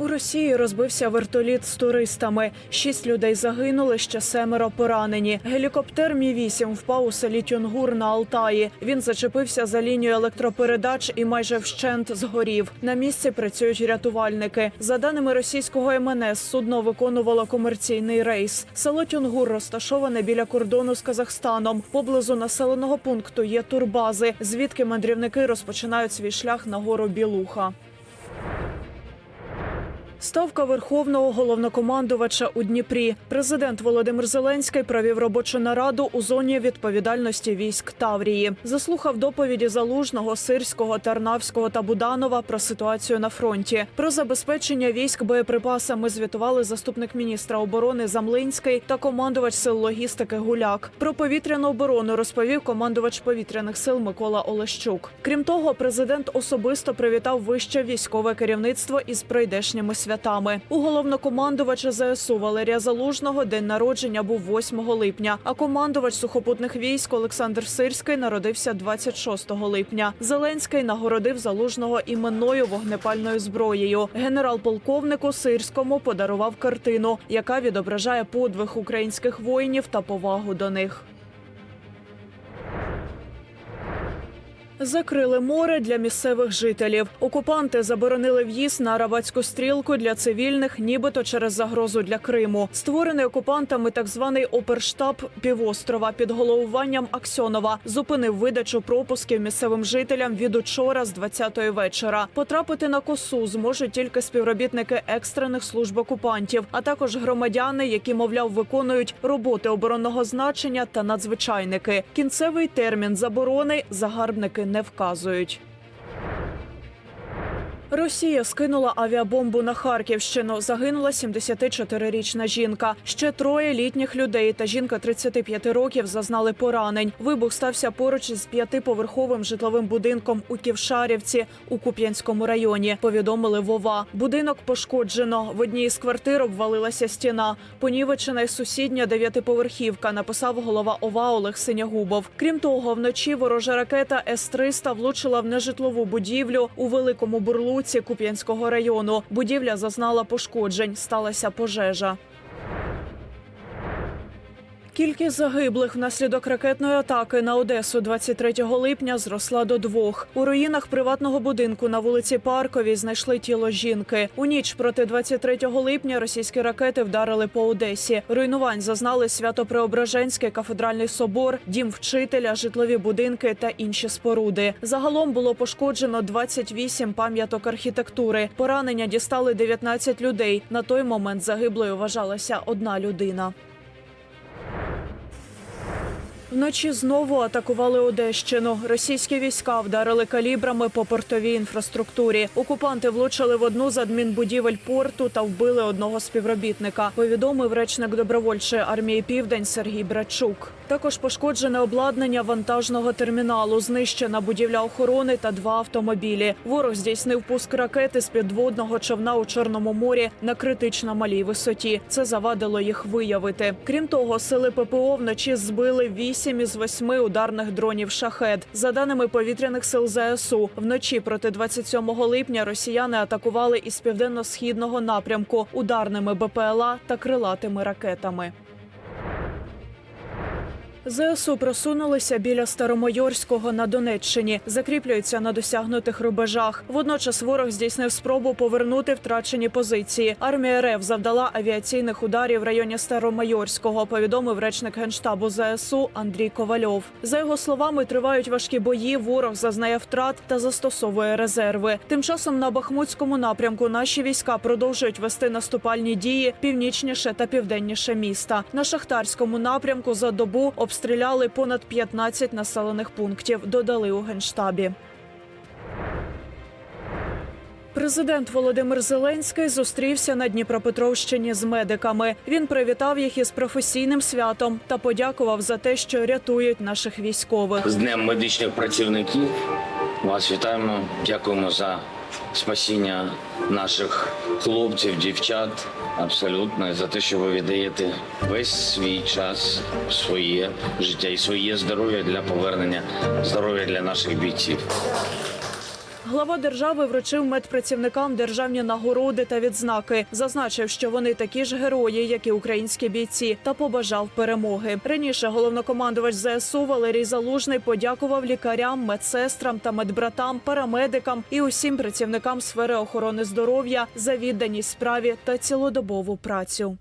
У Росії розбився вертоліт з туристами. Шість людей загинули, ще семеро поранені. Гелікоптер Мі 8 впав у селі Тюнгур на Алтаї. Він зачепився за лінію електропередач і майже вщент згорів. На місці працюють рятувальники. За даними російського МНС, судно виконувало комерційний рейс. Село Тюнгур розташоване біля кордону з Казахстаном. Поблизу населеного пункту є турбази, звідки мандрівники розпочинають свій шлях на гору Білуха. Ставка верховного головнокомандувача у Дніпрі. Президент Володимир Зеленський провів робочу нараду у зоні відповідальності військ Таврії. Заслухав доповіді Залужного, Сирського, Тарнавського та Буданова про ситуацію на фронті. Про забезпечення військ боєприпасами звітували заступник міністра оборони Замлинський та командувач сил логістики Гуляк. Про повітряну оборону розповів командувач повітряних сил Микола Олещук. Крім того, президент особисто привітав вище військове керівництво із прийдешніми святами. У головнокомандувача ЗСУ Валерія Залужного день народження був 8 липня. А командувач сухопутних військ Олександр Сирський народився 26 липня. Зеленський нагородив залужного іменною вогнепальною зброєю. Генерал-полковнику Сирському подарував картину, яка відображає подвиг українських воїнів та повагу до них. Закрили море для місцевих жителів. Окупанти заборонили в'їзд на Арабатську стрілку для цивільних, нібито через загрозу для Криму. Створений окупантами так званий оперштаб півострова під головуванням Аксьонова зупинив видачу пропусків місцевим жителям від учора з 20-ї вечора. Потрапити на косу зможуть тільки співробітники екстрених служб окупантів, а також громадяни, які, мовляв, виконують роботи оборонного значення та надзвичайники. Кінцевий термін заборони загарбники не вказують. Росія скинула авіабомбу на Харківщину. Загинула 74-річна жінка. Ще троє літніх людей та жінка 35 років зазнали поранень. Вибух стався поруч із п'ятиповерховим житловим будинком у Ківшарівці у Куп'янському районі. Повідомили Вова. Будинок пошкоджено. В одній із квартир обвалилася стіна. Понівечена й сусідня дев'ятиповерхівка. Написав голова ОВА Олег Синягубов. Крім того, вночі ворожа ракета С-300 влучила в нежитлову будівлю у великому бурлуці Куп'янського району. Будівля зазнала пошкоджень. Сталася пожежа. Кількість загиблих внаслідок ракетної атаки на Одесу 23 липня зросла до двох. У руїнах приватного будинку на вулиці Парковій знайшли тіло жінки. У ніч проти 23 липня російські ракети вдарили по Одесі. Руйнувань зазнали Свято-Преображенський кафедральний собор, дім вчителя, житлові будинки та інші споруди. Загалом було пошкоджено 28 пам'яток архітектури. Поранення дістали 19 людей. На той момент загиблою вважалася одна людина. Вночі знову атакували Одещину. Російські війська вдарили калібрами по портовій інфраструктурі. Окупанти влучили в одну з адмінбудівель порту та вбили одного співробітника. Повідомив речник добровольчої армії Південь Сергій Брачук. Також пошкоджене обладнання вантажного терміналу, знищена будівля охорони та два автомобілі. Ворог здійснив пуск ракети з підводного човна у Чорному морі на критично малій висоті. Це завадило їх виявити. Крім того, сили ППО вночі збили вісім із восьми ударних дронів шахед. За даними повітряних сил ЗСУ, вночі проти 27 липня росіяни атакували із південно-східного напрямку ударними БПЛА та крилатими ракетами. ЗСУ просунулися біля Старомайорського на Донеччині, закріплюються на досягнутих рубежах. Водночас ворог здійснив спробу повернути втрачені позиції. Армія РФ завдала авіаційних ударів в районі Старомайорського. Повідомив речник генштабу ЗСУ Андрій Ковальов. За його словами, тривають важкі бої. Ворог зазнає втрат та застосовує резерви. Тим часом на Бахмутському напрямку наші війська продовжують вести наступальні дії північніше та південніше міста. На шахтарському напрямку за добу обстріляли понад 15 населених пунктів. Додали у генштабі. Президент Володимир Зеленський зустрівся на Дніпропетровщині з медиками. Він привітав їх із професійним святом та подякував за те, що рятують наших військових. з Днем медичних працівників. Вас вітаємо. Дякуємо за спасіння наших хлопців, дівчат. Абсолютно за те, що ви віддаєте весь свій час, своє життя і своє здоров'я для повернення здоров'я для наших бійців. Глава держави вручив медпрацівникам державні нагороди та відзнаки. Зазначив, що вони такі ж герої, як і українські бійці, та побажав перемоги. Раніше головнокомандувач ЗСУ Валерій Залужний подякував лікарям, медсестрам та медбратам, парамедикам і усім працівникам сфери охорони здоров'я за відданість справі та цілодобову працю.